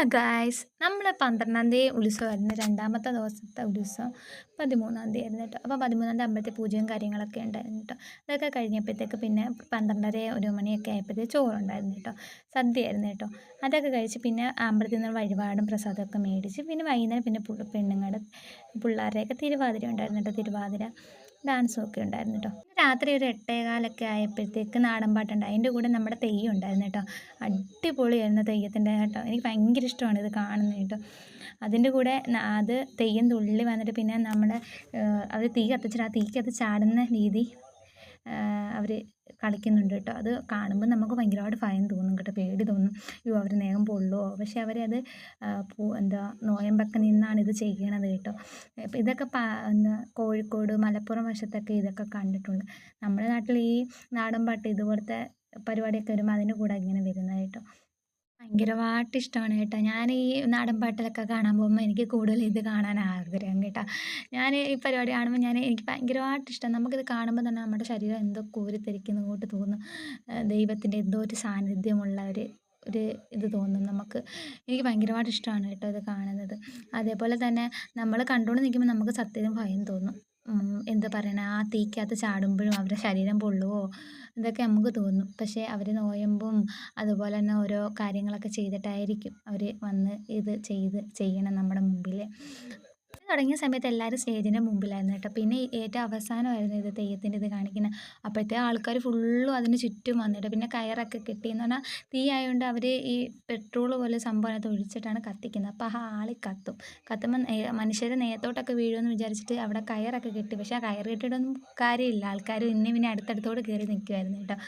Hello guys നമ്മൾ പന്ത്രണ്ടാം തീയതി ഉത്സവമായിരുന്നു രണ്ടാമത്തെ ദിവസത്തെ ഉത്സവം പതിമൂന്നാം തീയതി ആയിരുന്നു കേട്ടോ. അപ്പോൾ പതിമൂന്നാം തീയതി അമ്പലത്തിൽ പൂജയും കാര്യങ്ങളൊക്കെ ഉണ്ടായിരുന്നു കേട്ടോ. അതൊക്കെ കഴിഞ്ഞപ്പോഴത്തേക്ക് പിന്നെ പന്ത്രണ്ടര ഒരു മണിയൊക്കെ ആയപ്പോഴത്തേക്ക് ചോറുണ്ടായിരുന്നു കേട്ടോ. സദ്യയായിരുന്നു കേട്ടോ. അതൊക്കെ കഴിച്ച് പിന്നെ അമ്പലത്തിൽ നിന്ന് വഴിപാടും പ്രസാദമൊക്കെ മേടിച്ച് പിന്നെ വൈകുന്നേരം പിന്നെ പെണ്ണുങ്ങളുടെ പിള്ളേരുടെയൊക്കെ തിരുവാതിര ഉണ്ടായിരുന്നു കേട്ടോ. തിരുവാതിര ഡാൻസും ഒക്കെ ഉണ്ടായിരുന്നു കേട്ടോ രാത്രി ഒരു എട്ടേകാലൊക്കെ ആയപ്പോഴത്തേക്ക് നാടൻ പാട്ടുണ്ട്. അതിന്റെ കൂടെ നമ്മുടെ തെയ്യം ഉണ്ടായിരുന്നു കേട്ടോ അടിപൊളിയായിരുന്നു തെയ്യത്തിന്റെ കേട്ടോ എനിക്ക് ഭയങ്കര ഇഷ്ടമാണ് ഇത് കാണുന്നത് കേട്ടോ അതിന്റെ കൂടെ അത് തെയ്യം തുള്ളി വന്നിട്ട് പിന്നെ നമ്മുടെ അവർ തീ കത്തിച്ചിട്ട് ആ തീക്കകത്ത് ചാടുന്ന രീതി അവർ കളിക്കുന്നുണ്ട് കേട്ടോ. അത് കാണുമ്പോൾ നമുക്ക് ഭയങ്കരമായിട്ട് ഭയം തോന്നും കേട്ടോ. പേടി തോന്നും. അയ്യോ അവർ നേരം പൊള്ളുമോ പക്ഷേ അവരത് എന്താ നോയമ്പൊക്കെ നിന്നാണ് ഇത് ചെയ്യണത് കേട്ടോ. ഇതൊക്കെ എന്താ കോഴിക്കോട് മലപ്പുറം വശത്തൊക്കെ ഇതൊക്കെ കണ്ടിട്ടുണ്ട്. നമ്മുടെ നാട്ടിൽ ഈ നാടൻ പാട്ട് ഇതുപോലത്തെ പരിപാടിയൊക്കെ വരുമ്പോൾ അതിന്റെ കൂടെ ഇങ്ങനെ വരുന്നത് കേട്ടോ. ഭയങ്കരമായിട്ട് ഇഷ്ടമാണ് കേട്ടോ. ഞാൻ ഈ നാടൻ പാട്ടിലൊക്കെ കാണാൻ പോകുമ്പോൾ എനിക്ക് കൂടുതൽ ഇത് കാണാൻ ആഗ്രഹം കേട്ടോ. ഞാൻ ഈ പരിപാടി കാണുമ്പോൾ ഞാൻ എനിക്ക് ഭയങ്കരമായിട്ട് ഇഷ്ടം. നമുക്കിത് കാണുമ്പോൾ തന്നെ നമ്മുടെ ശരീരം എന്തോ കോരിത്തരിക്കുന്ന കൂട്ട് തോന്നും. ദൈവത്തിന്റെ എന്തോ ഒരു സാന്നിധ്യമുള്ള ഒരു ഒരു ഇത് തോന്നും നമുക്ക്. എനിക്ക് ഭയങ്കരമായിട്ട് ഇഷ്ടമാണ് കേട്ടോ ഇത് കാണുന്നത്. അതേപോലെ തന്നെ നമ്മൾ കണ്ടുകൊണ്ട് നിൽക്കുമ്പോൾ നമുക്ക് സത്യത്തിൽ ഭയം തോന്നും. എന്താ പറയണ ആ തീക്കകത്ത് ചാടുമ്പോഴും അവരുടെ ശരീരം പൊള്ളുവോ? ഇതൊക്കെ നമുക്ക് തോന്നും. പക്ഷേ അവർ നോയമ്പും അതുപോലെ തന്നെ ഓരോ കാര്യങ്ങളൊക്കെ ചെയ്തിട്ടായിരിക്കും അവർ വന്ന് ഇത് ചെയ്ത് ചെയ്യണം നമ്മുടെ മുമ്പിൽ തുടങ്ങിയ സമയത്ത് എല്ലാവരും സ്റ്റേജിന്റെ മുമ്പിലായിരുന്നു കേട്ടോ. പിന്നെ ഏറ്റവും അവസാനമായിരുന്നു ഇത് തെയ്യത്തിന്റെ ഇത് കാണിക്കുന്നത് അപ്പോഴത്തെ ആൾക്കാർ ഫുള്ളും അതിന് ചുറ്റും വന്നിട്ട് പിന്നെ കയറൊക്കെ കിട്ടിയെന്ന് പറഞ്ഞാൽ തീ ആയതുകൊണ്ട് അവർ ഈ പെട്രോൾ പോലെ സംഭവം ഒഴിച്ചിട്ടാണ് കത്തിക്കുന്നത്. അപ്പോൾ ആ ആളി കത്തും. കത്തുമ്പോൾ മനുഷ്യരെ നേരത്തോട്ടൊക്കെ വീഴുമെന്ന് വിചാരിച്ചിട്ട് അവിടെ കയറൊക്കെ കിട്ടി. പക്ഷേ ആ കയറി കിട്ടിയിട്ടൊന്നും കാര്യമില്ല. ആൾക്കാർ ഇന്നെ പിന്നെ അടുത്തടുത്തോട് കയറി നിൽക്കുമായിരുന്നു കേട്ടോ.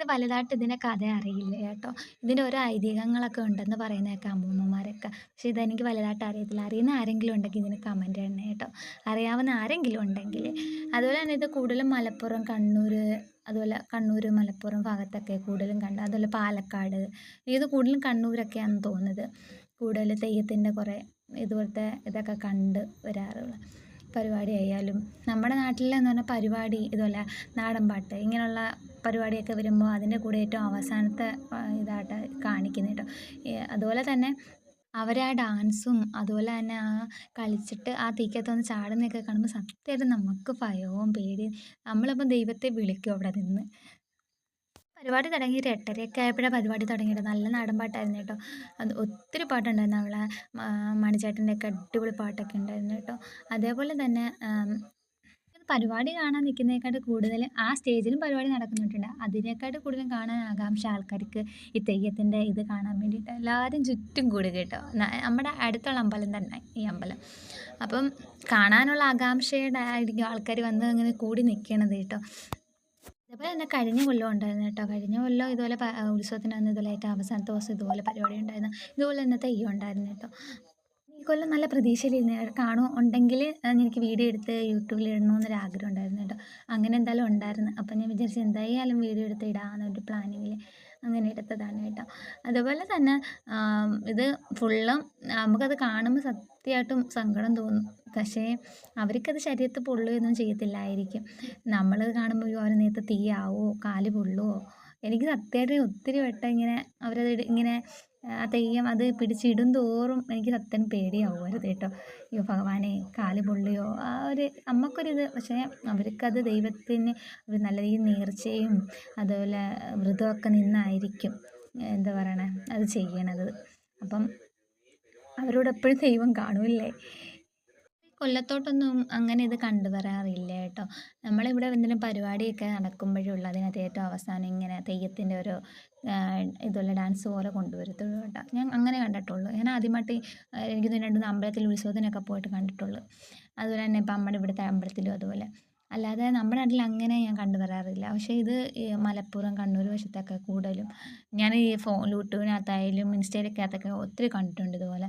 ഇത് വലുതായിട്ട് ഇതിനെ കഥ അറിയില്ല കേട്ടോ. ഇതിന്റെ ഓരോ ഐതിഹ്യങ്ങളൊക്കെ ഉണ്ടെന്ന് പറയുന്നതൊക്കെ അമ്മൂമ്മമാരൊക്കെ. പക്ഷേ ഇതെനിക്ക് വലുതായിട്ട് അറിയത്തില്ല. അറിയുന്ന ആരെങ്കിലും ഉണ്ടെങ്കിൽ ഇതിന് കമന്റ് ചെയ്യണേ കേട്ടോ. അറിയാവുന്ന ആരെങ്കിലും ഉണ്ടെങ്കിൽ. അതുപോലെ തന്നെ ഇത് കൂടുതലും മലപ്പുറം കണ്ണൂർ അതുപോലെ കണ്ണൂർ മലപ്പുറം ഭാഗത്തൊക്കെ കൂടുതലും കണ്ട അതുപോലെ പാലക്കാട് ഇത് കൂടുതലും കണ്ണൂരൊക്കെയാണെന്ന് തോന്നുന്നത്. കൂടുതൽ തെയ്യത്തിന്റെ കുറേ ഇതുപോലത്തെ ഇതൊക്കെ കണ്ട് വരാറുള്ളത് പരിപാടി ആയാലും. നമ്മുടെ നാട്ടിലെന്ന് പറഞ്ഞാൽ പരിപാടി ഇതുപോലെ നാടൻ പാട്ട് ഇങ്ങനെയുള്ള പരിപാടിയൊക്കെ വരുമ്പോൾ അതിന്റെ കൂടെ ഏറ്റവും അവസാനത്തെ ഇതായിട്ട് കാണിക്കുന്നത് കേട്ടോ. അതുപോലെ തന്നെ അവരെ ആ ഡാൻസും അതുപോലെ തന്നെ ആ കളിച്ചിട്ട് ആ തീക്കകത്ത് വന്ന് ചാടുന്നതൊക്കെ കാണുമ്പോൾ സത്യമായിട്ടും നമുക്ക് ഭയവും പേടിയും. നമ്മളിപ്പോൾ ദൈവത്തെ വിളിക്കും അവിടെ നിന്ന്. പരിപാടി തുടങ്ങിയിട്ട് എട്ടരയൊക്കെ ആയപ്പോഴാണ് പരിപാടി തുടങ്ങിയത്. നല്ല നാടൻ പാട്ടായിരുന്നു കേട്ടോ. അത് ഒത്തിരി പാട്ടുണ്ടായിരുന്നു. നമ്മളെ മണിച്ചേട്ടന്റെ അടിപൊളി പാട്ടൊക്കെ ഉണ്ടായിരുന്നു കേട്ടോ. അതേപോലെ തന്നെ പരിപാടി കാണാൻ നിൽക്കുന്നതിനേക്കാട്ട് കൂടുതൽ ആ സ്റ്റേജിലും പരിപാടി നടക്കുന്നുണ്ട്. അതിനേക്കാട്ട് കൂടുതലും കാണാൻ ആകാംക്ഷ ആൾക്കാർക്ക് ഈ തെയ്യത്തിന്റെ ഇത് കാണാൻ വേണ്ടിയിട്ട് എല്ലാവരും ചുറ്റും കൂടി കേട്ടോ. നമ്മുടെ അടുത്തുള്ള അമ്പലം തന്നെ ഈ അമ്പലം. അപ്പം കാണാനുള്ള ആകാംക്ഷയുടെ ആയിരിക്കും ആൾക്കാർ വന്ന് ഇങ്ങനെ കൂടി നിൽക്കണത് കേട്ടോ. അതേപോലെ തന്നെ കഴിഞ്ഞ കൊല്ലം ഉണ്ടായിരുന്നു കേട്ടോ. കഴിഞ്ഞ കൊല്ലം ഇതുപോലെ ഉത്സവത്തിന് വന്ന് ഇതുപോലെ ഏറ്റവും അവസാനത്തെ ദിവസം ഇതുപോലെ പരിപാടി ഉണ്ടായിരുന്നു. ഇതുപോലെ തന്നെ തെയ്യം ഉണ്ടായിരുന്നു കേട്ടോ. ഈ കൊല്ലം നല്ല പ്രതീക്ഷയിലിരുന്ന് കാണും. ഉണ്ടെങ്കിൽ എനിക്ക് വീഡിയോ എടുത്ത് യൂട്യൂബിൽ ഇടണമെന്നൊരു ആഗ്രഹം ഉണ്ടായിരുന്നു കേട്ടോ. അങ്ങനെ എന്തായാലും ഉണ്ടായിരുന്നു. അപ്പം ഞാൻ വിചാരിച്ചു എന്തായാലും വീഡിയോ എടുത്ത് ഇടാമെന്നൊരു പ്ലാനിങ്ങിൽ അങ്ങനെ എടുത്തതാണ് കേട്ടോ. അതുപോലെ തന്നെ ഇത് ഫുള്ളും നമുക്കത് കാണുമ്പോൾ സത്യമായിട്ടും സങ്കടം തോന്നും. പക്ഷേ അവർക്കത് ശരീരത്ത് പൊള്ളുകയൊന്നും ചെയ്യത്തില്ലായിരിക്കും. നമ്മൾ കാണുമ്പോൾ അവർ നേരത്തെ തീയാവോ? കാൽ പൊള്ളുവോ? എനിക്ക് സത്യമായിട്ട് ഒത്തിരി വട്ടം ഇങ്ങനെ അവരത് ഇങ്ങനെ ആ തെയ്യം അത് പിടിച്ചിടും തോറും എനിക്ക് സത്യം പേടിയാവുമായിരുന്നു കേട്ടോ. അയ്യോ ഭഗവാനെ കാൽ പൊള്ളിയോ ആ ഒരു അമ്മക്കൊരിത്. പക്ഷേ അവർക്കത് ദൈവത്തിന് ഒരു നല്ല രീതിയിൽ നേർച്ചയും അതുപോലെ വ്രതമൊക്കെ നിന്നായിരിക്കും എന്താ പറയണേ അത് ചെയ്യണത്. അപ്പം അവരോട് എപ്പോഴും ദൈവം കാണൂല്ലേ കൊല്ലത്തോട്ടൊന്നും അങ്ങനെ ഇത് കണ്ടുവരാറില്ല കേട്ടോ. നമ്മളിവിടെ എന്തെങ്കിലും പരിപാടിയൊക്കെ നടക്കുമ്പോഴുള്ള അതിനകത്ത് ഏറ്റവും അവസാനം ഇങ്ങനെ തെയ്യത്തിന്റെ ഒരു ഇതുള്ള ഡാൻസ് പോലെ കൊണ്ടുവരത്തുള്ളൂ കേട്ടോ. ഞാൻ അങ്ങനെ കണ്ടിട്ടുള്ളൂ. ഞാൻ ആദ്യമായിട്ട് എനിക്ക് രണ്ട് അമ്പലത്തിൽ ഉത്സവത്തിനൊക്കെ പോയിട്ട് കണ്ടിട്ടുള്ളൂ. അതുപോലെ തന്നെ ഇപ്പം നമ്മുടെ ഇവിടുത്തെ അമ്പലത്തിലും അതുപോലെ. അല്ലാതെ നമ്മുടെ നാട്ടിൽ അങ്ങനെ ഞാൻ കണ്ടുവരാറില്ല. പക്ഷേ ഇത് മലപ്പുറം കണ്ണൂർ വശത്തൊക്കെ കൂടുതലും ഞാൻ ഈ ഫോൺ യൂട്യൂബിനകത്തായാലും ഇൻസ്റ്റയിലൊക്കെ ഒത്തിരി കണ്ടിട്ടുണ്ട് ഇതുപോലെ.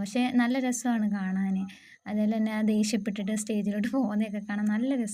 പക്ഷേ നല്ല രസമാണ് കാണാൻ. അതുപോലെ തന്നെ ആ ദേഷ്യപ്പെട്ടിട്ട് സ്റ്റേജിലോട്ട് പോകുന്നതൊക്കെ കാണാൻ നല്ല രസം